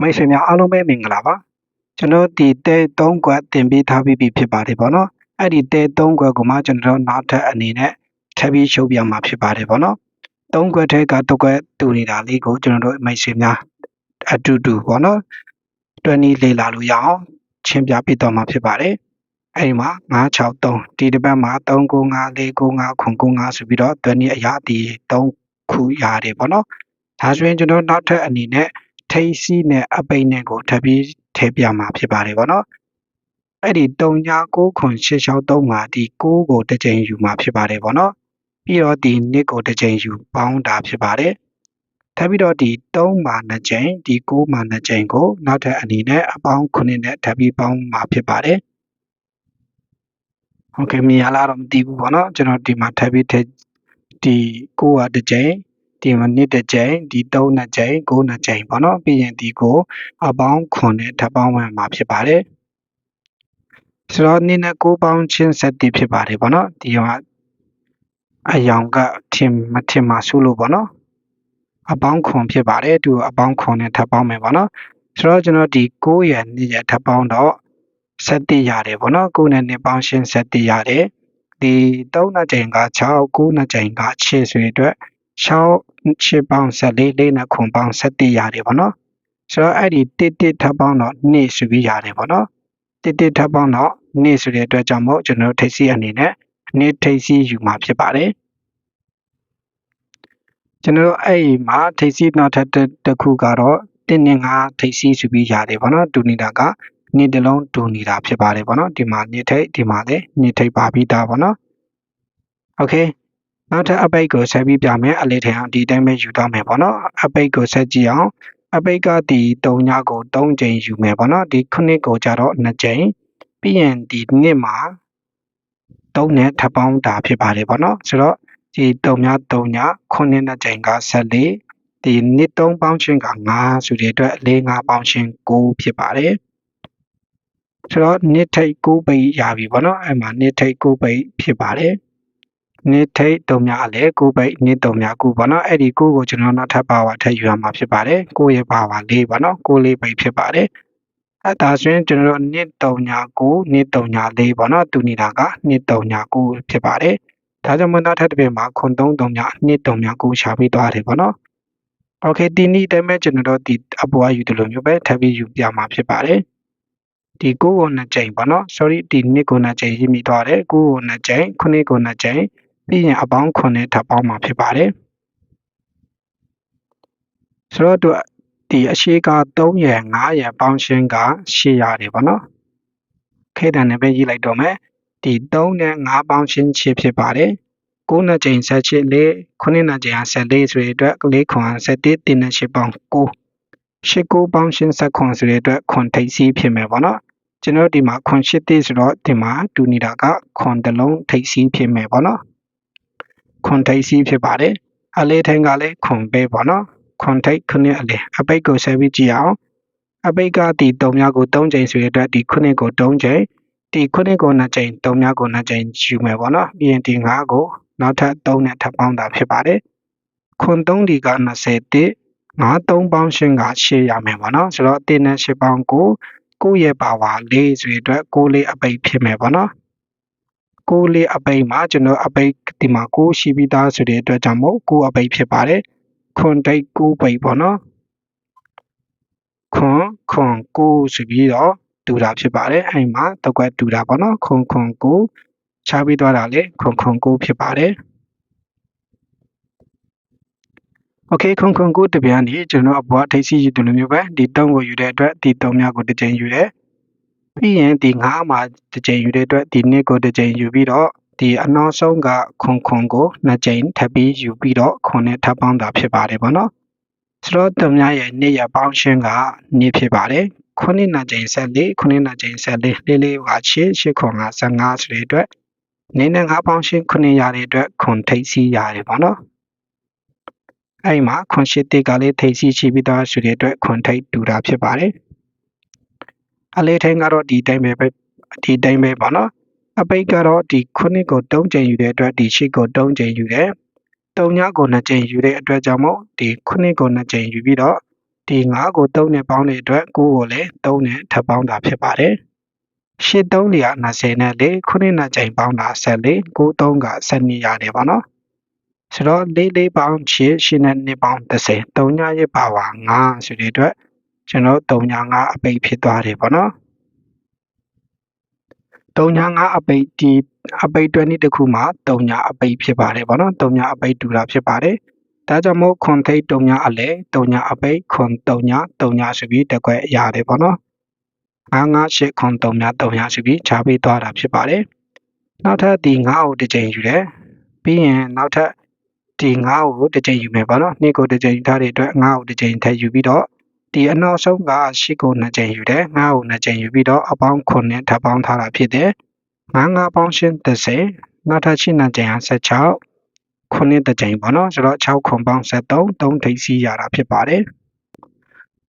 မိတ်ဆွေများအားလုံးပဲမင်္ဂလာပါကျွန်တော်ဒီတဲ3ကွက်တင်ပေးထားပြီးပြီဖြစ်ပါတယ်ပေါ့နော်အဲ့ဒီတဲ3ကွက်ကိုမှကျွန်တော်နောက်ထပ်အနေနဲ့ထပ်ပြီးရှုပ်ပြမှာဖြစ်ပါတယ်ပေါ့နော်3ကွက်ထဲကတစ်ကွက်တူနေတာလေးကိုကျွန်တော်တို့မိတ်ဆွေများအတူတူပေါ့နော်တွန်းနီးလေ့လာလို့ရအောင်ချင်းပြပေးတော့မှာဖြစ်ပါတယ်အဲ့ဒီမှာ963ဒီတစ်ပတ်မှာ395 495ခွန်95ဆိုပြီးတော့တွန်းနီးအရာဒီ3ခုရတယ်ပေါ့နော်ဒါဆိုရင်ကျွန်တော်နောက်ထပ်အနေနဲ့ ထိပ်စီးနဲ့အပိတ်နဲ့ကိုထပ်ပြီးထည့်ပြမှာဖြစ်ပါတယ်ဗောနော်အဲ့ဒီ3ညာ9ခွန်663မှာဒီ9ကိုတစ်ကြိမ်ယူမှာဖြစ်ပါတယ်ဗောနော်ပြီးတော့ဒီ2ကိုတစ်ကြိမ်ယူပေါင်းတာဖြစ်ပါတယ်ထပ်ပြီးတော့ဒီ3မှာ2ကြိမ်ဒီ9မှာ2ကြိမ်ကိုနောက်ထပ်အနေနဲ့အပေါင်း9နဲ့ထပ်ပြီးပေါင်းမှာဖြစ်ပါတယ်โอเคမြင်ရလားတော့မသိဘူးပေါ့နော်ကျွန်တော်ဒီမှာထပ်ပြီးထည့်ဒီ9ကတစ်ကြိမ် ဒီမှာနှစ်တစ်ကြိမ်ဒီ3နှစ်ကြိမ်9နှစ်ကြိမ်ပေါ့နော်ပြီးရင်ဒီကိုအပေါင်း9နဲ့ထပ်ပေါင်းဝင်မှာဖြစ်ပါတယ်ဆိုတော့နှစ်နဲ့9ပေါင်းချင်းဆက်တည်ဖြစ်ပါတယ်ပေါ့နော်ဒီကအယောင်ကထင်မထင်မှဆိုလို့ပေါ့နော်အပေါင်းခွန်ဖြစ်ပါတယ်သူအပေါင်းခွန်နဲ့ထပ်ပေါင်းမယ်ပေါ့နော်ဆိုတော့ကျွန်တော်ဒီ9ရ2ရထပ်ပေါင်းတော့ဆက်တည်ရတယ်ပေါ့နော်9နဲ့2ပေါင်းရှင်းဆက်တည်ရတယ်ဒီ3နှစ်ကြိမ်က6 9နှစ်ကြိမ်က6ဆိုရတဲ့ 6 6ပေါင်း14လေးနဲ့ခွန်ပေါင်း17ရတယ်ပေါ့နော်ဆိုတော့အဲ့ဒီတစ်တစ်ထပ်ပေါင်းတော့2ဆိုပြီးရတယ်ပေါ့နော်တစ်တစ်ထပ်ပေါင်းတော့2ဆိုတဲ့အတွက်ကြောင့်မို့ကျွန်တော်ထိပ်စီအနေနဲ့2ထိပ်စီယူမှာဖြစ်ပါတယ်ကျွန်တော်အဲ့ဒီမှာထိပ်စီနောက်ထပ်တစ်ခုကတော့တင်းနဲ့ငါထိပ်စီဆိုပြီးရတယ်ပေါ့နော်တူနေတာကနေ့တလုံးတူနေတာဖြစ်ပါတယ်ပေါ့နော်ဒီမှာနေ့ထိပ်ဒီမှာလည်းနေ့ထိပ်ပါပြီးသားပေါ့နော်โอเค နောက်ထပ်အပိတ်ကိုဆက်ပြီးပြမယ်အလေးထင်အောင်ဒီတိုင်းပဲယူတော့မယ်ပေါ့နော်အပိတ်ကိုဆက်ကြည့်အောင်အပိတ်ကဒီ3ညကို3ကြိမ်ယူမယ်ပေါ့နော်ဒီခုနှစ်ကိုကြတော့2ကြိမ်ပြီးရင်ဒီနှစ်မှာ3နဲ့ထပ်ပေါင်းတာဖြစ်ပါတယ်ပေါ့နော်ဆိုတော့ဒီ3ည3ညခုနှစ်နှစ်ကြိမ်က14ဒီနှစ်3ပေါင်းချင်းက9ဆိုတဲ့အတွက်4 5ပေါင်းချင်း9ဖြစ်ပါတယ်ဆိုတော့နှစ်ထိပ်9ပိတ်ရပြီပေါ့နော်အဲ့မှာနှစ်ထိပ်9ပိတ်ဖြစ်ပါတယ် နှစ်ထိပ်တုံများအလဲ9ပိတ်နှစ်တုံများ9ပေါ့နော်အဲ့ဒီ9ကိုကျွန်တော်နောက်ထပ်ပါဝါထည့်ယူရမှာဖြစ်ပါတယ်9ရဲ့ပါဝါ4ပေါ့နော်9လေးပိတ်ဖြစ်ပါတယ်အဲ့ဒါဆိုရင်ကျွန်တော်တို့နှစ်တုံညာ9နှစ်တုံညာ4ပေါ့နော်တူနေတာကနှစ်တုံညာ9ဖြစ်ပါတယ်ဒါကြောင့်မနောက်ထပ်တစ်ပြင်မှာခွန်3တုံညာနှစ်တုံညာ9ရှာပြီးသွားတယ်ပေါ့နော်โอเคဒီနေ့တိုင်းပဲကျွန်တော်တို့ဒီအပေါ်ယူတယ်လို့မျိုးပဲထပ်ပြီးယူပြမှာဖြစ်ပါတယ်ဒီ9ကို2ကြိမ်ပေါ့နော် sorry ဒီ2ကို2ကြိမ်ရေးမိသွားတယ်9ကို2ကြိမ်9ကို2ကြိမ် ပြီးရင်အပေါင်း9နဲ့ထပ်ပေါင်းမှာဖြစ်ပါတယ်ဆိုတော့သူဒီအရှိက3ရယ်5ရယ်ပေါင်းရှင်းက8ရတယ်ပေါ့နော်ခဲတန်နဲ့ပဲရေးလိုက်တော့မယ်ဒီ3နဲ့5ပေါင်းရှင်းချဖြစ်ပါတယ်9နဲ့ချိန်ဆက်ချစ်လေး9နဲ့ချိန်14ဆိုတဲ့အတွက်ကလေးခွန်17တင်းနဲ့8ပေါင်း9 8 9ပေါင်းရှင်းဆက်ခွန်ဆိုတဲ့အတွက်ခွန်ထိပ်စီးဖြစ်မယ်ပေါ့နော်ကျွန်တော်ဒီမှာခွန်8တိဆိုတော့ဒီမှာတူနေတာကခွန်တစ်လုံးထိပ်စီးဖြစ်မယ်ပေါ့နော် ခွန်ထိပ်စီးဖြစ်ပါတယ်အလေးထင်းကလည်းခွန်ပဲပေါ့နော်ခွန်ထိပ်ခုနှစ်အလေးအပိတ်ကိုဆက်ပြီးကြည့်အောင်အပိတ်ကဒီ3များကို3ချိန်ဆိုရတဲ့ဒီခုနှစ်ကို3ချိန်ဒီခုနှစ်ကို2ချိန်3များကို2ချိန်ယူမယ်ပေါ့နော်ပြီးရင်ဒီ5ကိုနောက်ထပ်3နဲ့ထပ်ပေါင်းတာဖြစ်ပါတယ်ခွန်3ဒီက20တိ5 3ပေါင်းရှင်းက8ရမယ်ပေါ့နော်ဆိုတော့1နဲ့8ပေါင်း9 9ရဲ့ပါဝါ4ဆိုရတဲ့9လေးအပိတ်ဖြစ်မယ်ပေါ့နော် ကိုးလေးအပိတ်မှာကျွန်တော်အပိတ်ဒီမှာကိုးရှိပြီးသားဆိုတဲ့အတွက်ကြောင့်မို့ကိုးအပိတ်ဖြစ်ပါတယ်ခွန်တိတ်ကိုးပိတ်ပေါ့နော်ခွန်ခွန်ကိုးဆိုပြီးတော့တူတာဖြစ်ပါတယ်အဲ့မှာတကွက်တူတာပေါ့နော်ခွန်ခွန်ကိုးချပြီးသွားတာလေခွန်ခွန်ကိုးဖြစ်ပါတယ်โอเคခွန်ခွန်ကိုတပြန်နေကျွန်တော်အပေါ်ထိပ်စီယူတယ်လို့မျိုးပဲဒီတုံးကိုယူတဲ့အတွက်ဒီတုံးများကိုတစ်ကြိမ်ယူတယ် ပြီးရင်ဒီ9မှာတစ်ကြိမ်ယူတဲ့အတွက်ဒီ2ကိုတစ်ကြိမ်ယူပြီးတော့ဒီအနောက်ဆုံးကခွန်ခွန်ကို2ကြိမ်ထပ်ပြီးယူပြီးတော့ခွန်နဲ့ထပ်ပေါင်းတာဖြစ်ပါတယ်ပေါ့နော်ဆိုတော့သူများရဲ့နေ့ရပေါင်းရှင်းကနေ့ဖြစ်ပါတယ်ခုနှစ်နာကြိမ်14ခုနှစ်နာကြိမ်14လေးလေးကချစ်ရှစ်ခွန်က15ဆိုတဲ့အတွက်နေ့နဲ့9ပေါင်းရှင်းခုနှစ်ရတဲ့အတွက်ခွန်ထိပ်စီးရတယ်ပေါ့နော်အဲ့မှာခွန်ရှိတေကလေးထိပ်စီးချပြီးသားဆိုတဲ့အတွက်ခွန်ထိပ်တူတာဖြစ်ပါတယ် အလေးထိန်ကတော့ဒီတိုင်းပဲဒီတိုင်းပဲပေါ့နော်အပိတ်ကတော့ဒီခုနှစ်ကို3ကြိမ်ယူတဲ့အတွက်ဒီရှစ်ကို3ကြိမ်ယူတယ်3ညကို2ကြိမ်ယူတဲ့အတွက်ကြောင့်မို့ဒီခုနှစ်ကို2ကြိမ်ယူပြီးတော့ဒီ9ကို3နဲ့ပေါင်းတဲ့အတွက်9ကိုလည်း3နဲ့ထပ်ပေါင်းတာဖြစ်ပါတယ်။ရှစ်3လျာ20နဲ့လေခုနှစ်နဲ့ချိန်ပေါင်းတာ14 9 3က12ရတယ်ပေါ့နော်။ဆိုတော့လေးလေးပေါင်းချစ်ရှင်းနဲ့နှစ်ပေါင်း30 3ညရဲ့ပါဝါ9ဆိုတဲ့အတွက် ကျွန်တော်3ည9အပိတ်ဖြစ်သွားတယ်ပေါ့နော်။3ည9အပိတ်ဒီအပိတ်တွဲနည်းတစ်ခုမှာ3ညအပိတ်ဖြစ်ပါတယ်ပေါ့နော်3ညအပိတ်တူတာဖြစ်ပါတယ်ဒါကြောင့်မို့ခွန်ထိတ်3ညအလဲ3ညအပိတ်ခွန်3ည3ညဆိုပြီးတကွက်ရတယ်ပေါ့နော်9 9 8ခွန်3ည3ညဆိုပြီးခြားပေးသွားတာဖြစ်ပါတယ်နောက်ထပ်ဒီ9ကိုတစ်ချိန်ယူတယ်ပြီးရင်နောက်ထပ်ဒီ9ကိုတစ်ချိန်ယူမယ်ပေါ့နော်နှစ်ကိုတစ်ချိန်ယူထားတဲ့အတွက်9ကိုတစ်ချိန်ထပ်ယူပြီးတော့ ဒီအနောက်ဆုံးက8ကို2ချိန်ယူတယ်9ကို2ချိန်ယူပြီးတော့အပေါင်း9နဲ့ထပ်ပေါင်းထားတာဖြစ်တယ်9 9ပေါင်းရှင်း30နောက်ထပ်8နဲ့ချိန်ဟာ16ခုနှစ်တစ်ချိန်ပေါ့နော်ဆိုတော့6ခွန်ပေါင်း73 3ထိပ်စီးရတာဖြစ်ပါတယ်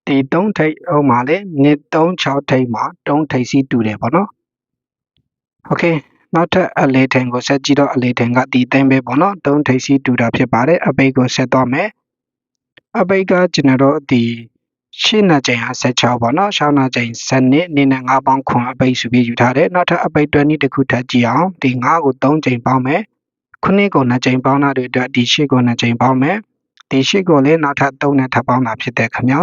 ဒီ3ထိပ်ဟိုမှာလေနှစ်3 6ထိပ်မှာ3ထိပ်စီးတူတယ်ပေါ့နော်โอเคနောက်ထပ်အလေထင်ကိုဆက်ကြည့်တော့အလေထင်ကဒီတိုင်းပဲပေါ့နော်3ထိပ်စီးတူတာဖြစ်ပါတယ်အပိတ်ကိုဆက်သွားမယ်အပိတ်ကကျွန်တော်တို့ဒီ ရှင်းနာချိန်ဟာ16ပေါ့နော်ရှောင်းနာချိန်7နှစ်နေနဲ့9ပေါင်းခွန်အပိတ်စုပြီးယူထားတယ်နောက်ထပ်အပိတ်တွဲနည်းတစ်ခုထပ်ကြည့်အောင်ဒီ9ကို3ချိန်ပေါင်းမယ်ခုနှစ်ကို2ချိန်ပေါင်းတာတွေအတွက်ဒီ8ကို2ချိန်ပေါင်းမယ်ဒီ8ကိုလည်းနောက်ထပ်3နဲ့ထပ်ပေါင်းတာဖြစ်တဲ့ခင်ဗျာ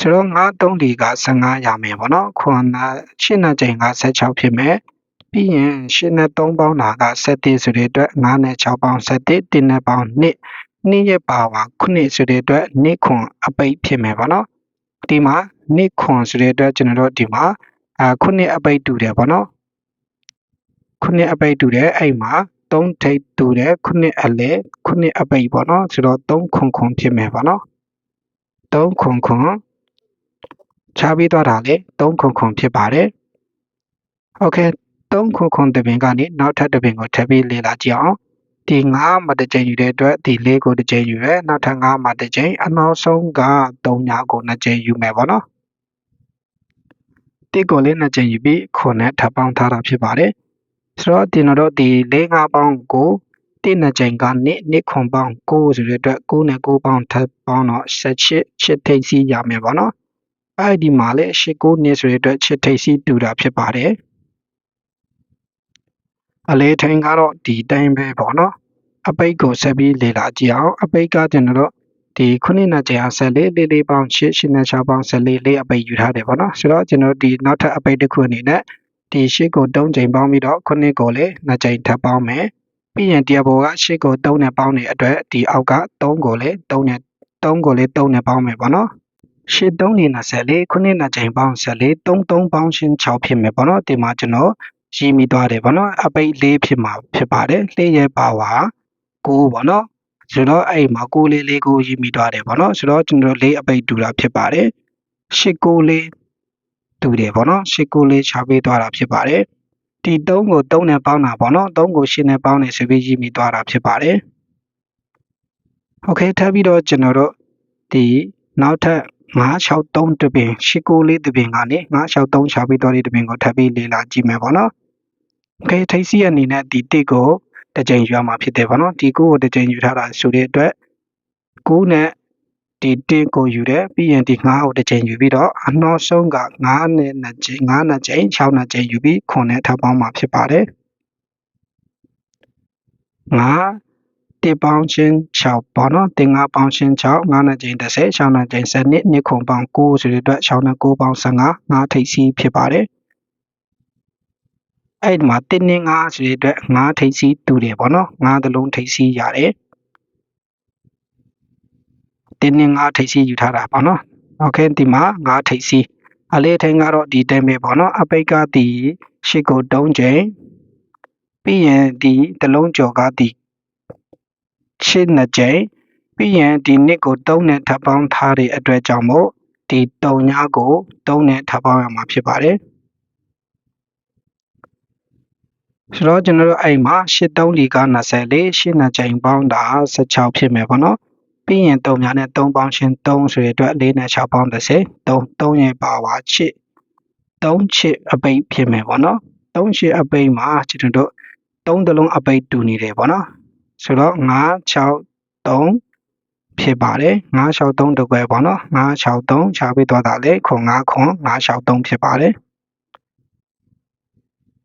ဆိုတော့9 3ဒီက15ရမယ်ပေါ့နော်ခွန်နာရှင်းနာချိန်က16ဖြစ်မယ်ပြီးရင်ရှင်းနဲ့3ပေါင်းတာက7ဆိုတဲ့အတွက်9နဲ့6ပေါင်း7 1နဲ့ပေါင်း2 နှစ်ရဲ့ပါဝါခုနှစ်ဆိုတဲ့အတွက်နှစ်ခွန်အပိတ်ဖြစ်မယ်ပေါ့နော်ဒီမှာနှစ်ခွန်ဆိုတဲ့အတွက်ကျွန်တော်တို့ဒီမှာအာခုနှစ်အပိတ်တူတယ်ပေါ့နော်ခုနှစ်အပိတ်တူတယ်အဲ့မှာ3ထိပ်တူတယ်ခုနှစ်အလဲခုနှစ်အပိတ်ပေါ့နော်ဆိုတော့3ခွန်ခွန်ဖြစ်မယ်ပေါ့နော်3ခွန်ခွန်ခြားပြီးသွားတာလေ3ခွန်ခွန်ဖြစ်ပါတယ်โอเค3ခွန်ခွန်တပင်ကနေနောက်ထပ်တပင်ကိုထပ်ပြီးလေ့လာကြည့်အောင် ဒီ9မှာတစ်ကြိမ်ယူတဲ့အတွက်ဒီ4ကိုတစ်ကြိမ်ယူရဲနောက်ထပ်9မှာတစ်ကြိမ်အနောက်ဆုံးက3ညကို2ကြိမ်ယူမယ်ပေါ့နော်တစ်ကိုလေး2ကြိမ်ယူပြီးခွန်နဲ့ထပ်ပေါင်းထားတာဖြစ်ပါတယ်ဆိုတော့ဒီတော့ဒီ4 5ပေါင်းကိုတစ်2ကြိမ်ကနှစ်နှစ်ခွန်ပေါင်း9ဆိုတဲ့အတွက်9နဲ့9ပေါင်းထပ်ပေါင်းတော့18ချစ်ထိပ်စီးရမယ်ပေါ့နော်အဲ့ဒီမှာလေ8 9နှစ်ဆိုတဲ့အတွက်ချစ်ထိပ်စီးတူတာဖြစ်ပါတယ် အလေးထိန်ကတော့ဒီတိုင်းပဲပေါ့နော်အပိတ်ကိုဆက်ပြီးလေ့လာကြည့်အောင်အပိတ်ကကျွန်တော်တို့ဒီခုနှစ်နဲ့ကြာ14လေးလေးပေါင်း8 8နဲ့6ပေါင်း14လေးအပိတ်ယူထားတယ်ပေါ့နော်ဆိုတော့ကျွန်တော်ဒီနောက်ထပ်အပိတ်တစ်ခုအနေနဲ့ဒီ8ကို3ချိန်ပေါင်းပြီးတော့ခုနှစ်ကိုလည်း2ချိန်ထပ်ပေါင်းမယ်ပြီးရင်တရားပေါ်က8ကို3နဲ့ပေါင်းတဲ့အတွက်ဒီအောက်က3ကိုလည်း3နဲ့3ကိုလည်း3နဲ့ပေါင်းမယ်ပေါ့နော်ရှစ်3နေ24ခုနှစ်နဲ့ချိန်ပေါင်း14 3 3ပေါင်းရှင်း6ဖြစ်မယ်ပေါ့နော်ဒီမှာကျွန်တော် ရည်မိသွားတယ်ပေါ့နော်အပိတ်လေးဖြစ်မှာဖြစ်ပါတယ်လေးရဲ့ပါဝါ6ပေါ့နော်ဆိုတော့အဲ့မှာ6လေးလေးကိုရည်မိသွားတယ်ပေါ့နော်ဆိုတော့ကျွန်တော်လေးအပိတ်တူတာဖြစ်ပါတယ်8 6လေးတူတယ်ပေါ့နော်8 6လေးခြားပေးသွားတာဖြစ်ပါတယ်ဒီ3ကို3နဲ့ပေါင်းတာပေါ့နော်3ကို8နဲ့ပေါင်းနေဆိုပြီးရည်မိသွားတာဖြစ်ပါတယ်โอเคထပ်ပြီးတော့ကျွန်တော်တို့ဒီနောက်ထပ်963တပင်89လေးတပင်ကနေ963ရှာပြီးတော့ဒီတပင်ကိုထပ်ပြီးလေ့လာကြည့်မယ်ပေါ့နော် okay ထိပ်စီးအနေနဲ့ဒီတစ်ကိုတစ်ကြိမ်ယူရမှာဖြစ်တယ်ဗောနော်ဒီကိုကိုတစ်ကြိမ်ယူထားတာဆိုတဲ့အတွက်ကိုနဲ့ဒီတစ်ကိုယူတယ်ပြီးရင်ဒီ9ကိုတစ်ကြိမ်ယူပြီးတော့အနှောဆုံးက9နဲ့2ကြိမ်9နဲ့ကြိမ်6နဲ့ကြိမ်ယူပြီး9နဲ့ထပ်ပေါင်းမှာဖြစ်ပါတယ်9တစ်ပေါင်းချင်း6ပေါ့နော်တင်9ပေါင်းချင်း6 9နဲ့ချင်း30 6နဲ့ချင်း7နှစ်ခုပေါင်း9ဆိုတဲ့အတွက်6နဲ့9ပေါင်း15 9ထိပ်စီးဖြစ်ပါတယ်။ အဲ့ဒီမှာတင်းနေငါဆိုတဲ့အတွက်ငါထိပ်စီးတူတယ်ပေါ့နော်ငါသလုံးထိပ်စီးရတယ်တင်းနေငါထိပ်စီးယူထားတာပေါ့နော်နောက်ခဲဒီမှာငါထိပ်စီးအလေးထိုင်ကတော့ဒီတိုင်းပဲပေါ့နော်အပိတ်ကဒီရှစ်ကို၃ချိန်ပြီးရင်ဒီသလုံးကျော်ကဒီရှစ်နှစ်ချိန်ပြီးရင်ဒီနှစ်ကို၃နဲ့ထပ်ပေါင်းထားတဲ့အတွက်ကြောင့်မို့ဒီ၃ညကို၃နဲ့ထပ်ပေါင်းရမှာဖြစ်ပါတယ်။ ဆိုတော့ကျွန်တော်တို့အဲ့မှာ83လီက24 8နှစ်ချိန်ပေါင်းတာ16ဖြစ်မယ်ပေါ့နော်ပြီးရင်3များနဲ့3ပေါင်းရှင်း3ဆိုတဲ့အတွက်4နဲ့6ပေါင်း30 3 3ရဲ့ပါဝါချစ်3ချစ်အပိတ်ဖြစ်မယ်ပေါ့နော်3ချစ်အပိတ်မှာကျွန်တော်တို့3တလုံးအပိတ်တူနေတယ်ပေါ့နော်ဆိုတော့9 6 3ဖြစ်ပါတယ်963တကွဲပေါ့နော်963ခြားပေးသွားတာလေခွန်9ခွန်963ဖြစ်ပါတယ်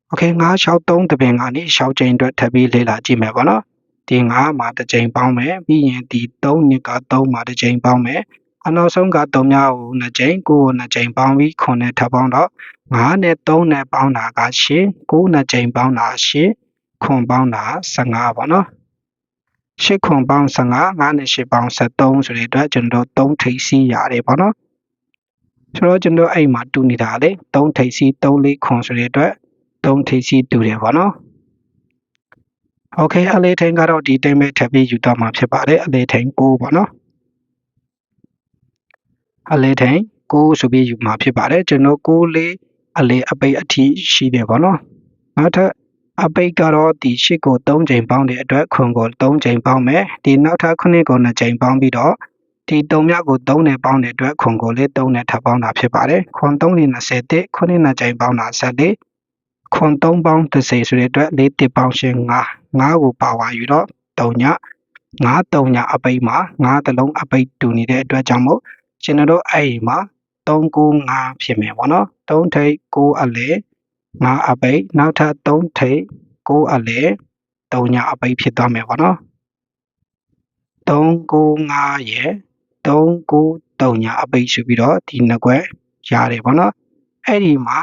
โอเค963တပင်ကနေရှောက်ချိန်အတွက်ထပ်ပြီးလေ့လာကြည့်မယ်ပေါ့နော်ဒီ9မှာတစ်ချိန်ပေါင်းမယ်ပြီးရင်ဒီ3နှစ်က3မှာတစ်ချိန်ပေါင်းမယ်အနောက်ဆုံးက3မြောက်ကို2ချိန်9ကို2ချိန်ပေါင်းပြီးခွန်နဲ့ထပ်ပေါင်းတော့9နဲ့3နဲ့ပေါင်းတာက8 9နဲ့ချိန်ပေါင်းတာ8ခွန်ပေါင်းတာ15ပေါ့နော်8ခွန်ပေါင်း15 9နဲ့8ပေါင်း73ဆိုတဲ့အတွက်ကျွန်တော်တို့3ထိပ်စီးရတယ်ပေါ့နော်ဆိုတော့ကျွန်တော်အဲ့မှာတူနေတာလေ3ထိပ်စီး3လေးခွန်ဆိုတဲ့အတွက် 3ထိပ်စီးတူတယ်ပေါ့နော်โอเคအလေးထိန်ကတော့ဒီတိမ်မဲ့ထပ်ပြီးယူတော့မှာဖြစ်ပါတယ်အလေးထိန်6ပေါ့နော်အလေးထိန်6ဆိုပြီးယူမှာဖြစ်ပါတယ်ကျွန်တော်6လေးအလေးအပိတ်အထိရှိတယ်ပေါ့နော်နောက်ထပ်အပိတ်ကတော့ဒီရှစ်ကို3ချိန်ပေါင်းတဲ့အတွက်ခွန်ကို3ချိန်ပေါင်းမယ်ဒီနောက်ထပ်9ကို2ချိန်ပေါင်းပြီးတော့ဒီ3မြောက်ကို3နဲ့ပေါင်းတဲ့အတွက်ခွန်ကိုလေး3နဲ့ထပ်ပေါင်းတာဖြစ်ပါတယ်ခွန်3နဲ့20တဲ့9နဲ့ချိန်ပေါင်းတာ14 ခွန်3ပေါင်း30ဆိုတဲ့အတွက်4တစ်ပေါင်းရှင်5 5ကိုပါဝါယူတော့3ည9 3ညအပိတ်မှာ9တလုံးအပိတ်တူနေတဲ့အတွက်ကြောင့်မို့ကျွန်တော်တို့အဲ့ဒီမှာ395ဖြစ်မယ်ပေါ့နော်3ထိပ်9အလဲ9အပိတ်နောက်ထပ်3ထိပ်9အလဲ3ညအပိတ်ဖြစ်သွားမယ်ပေါ့နော်395ရဲ့393ညအပိတ်ရှိပြီးတော့ဒီနှစ်ခွက်ရတယ်ပေါ့နော်အဲ့ဒီမှာ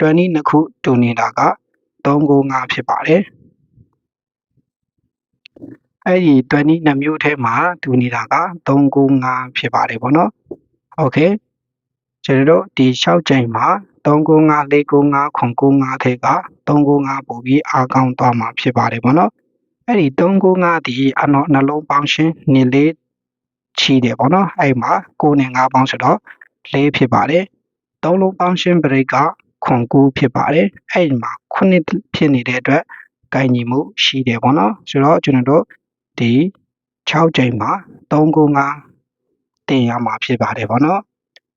20နှစ်ခုတူနေတာက395ဖြစ်ပါတယ်အဲ့ဒီ20နှစ်မျိုးထဲမှာတူနေတာက395ဖြစ်ပါတယ်ပေါ့နော်โอเคကျွန်တော်တို့ဒီ6ချိန်မှာ395 495ခွန်95ထဲက395ပို့ပြီးအားကောင်းသွားမှာဖြစ်ပါတယ်ပေါ့နော်အဲ့ဒီ395ဒီအနော်နှလုံးပေါင်းရှင်းနေလေးချီတယ်ပေါ့နော်အဲ့မှာ9နဲ့5ပေါင်းဆိုတော့4ဖြစ်ပါတယ်သုံးလုံးပေါင်းရှင်းဘရိတ်က ခွန်9ဖြစ်ပါတယ်အဲ့ဒီမှာ9ဖြစ်နေတဲ့အတွက်ကိုင်ညီမှုရှိတယ်ပေါ့နော်ဆိုတော့ကျွန်တော်တို့ဒီ6ချိန်မှာ395တင်ရမှာဖြစ်ပါတယ်ပေါ့နော်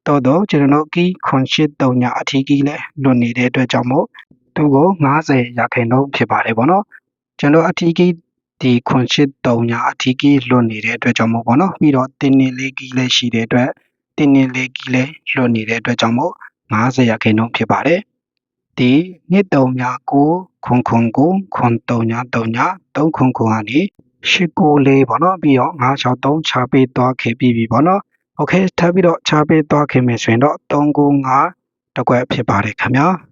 တော်တော့ကျွန်တော်တို့ကီခွန်ရှိ3ညအထီးကီးလဲလွတ်နေတဲ့အတွက်ကြောင့်မို့သူကို90ရာခိုင်နှုန်းဖြစ်ပါတယ်ပေါ့နော်ကျွန်တော်အထီးကီးဒီခွန်ရှိ3ညအထီးကီးလွတ်နေတဲ့အတွက်ကြောင့်မို့ပေါ့နော်ပြီးတော့တင်းနေလေးကီးလဲရှိတဲ့အတွက်တင်းနေလေးကီးလဲလွတ်နေတဲ့အတွက်ကြောင့်မို့ 50ရာခိုင်နှုန်းဖြစ်ပါတယ်။ဒီ2399009393ကနေ894ပေါ့နော်ပြီးတော့963ချပေးသွားခဲ့ပြီးပြီပေါ့နော်။ Okay ထပ်ပြီးတော့ချပေးသွားခဲ့မယ်ဆိုရင်တော့395တကွက်ဖြစ်ပါတယ်ခင်ဗျာ။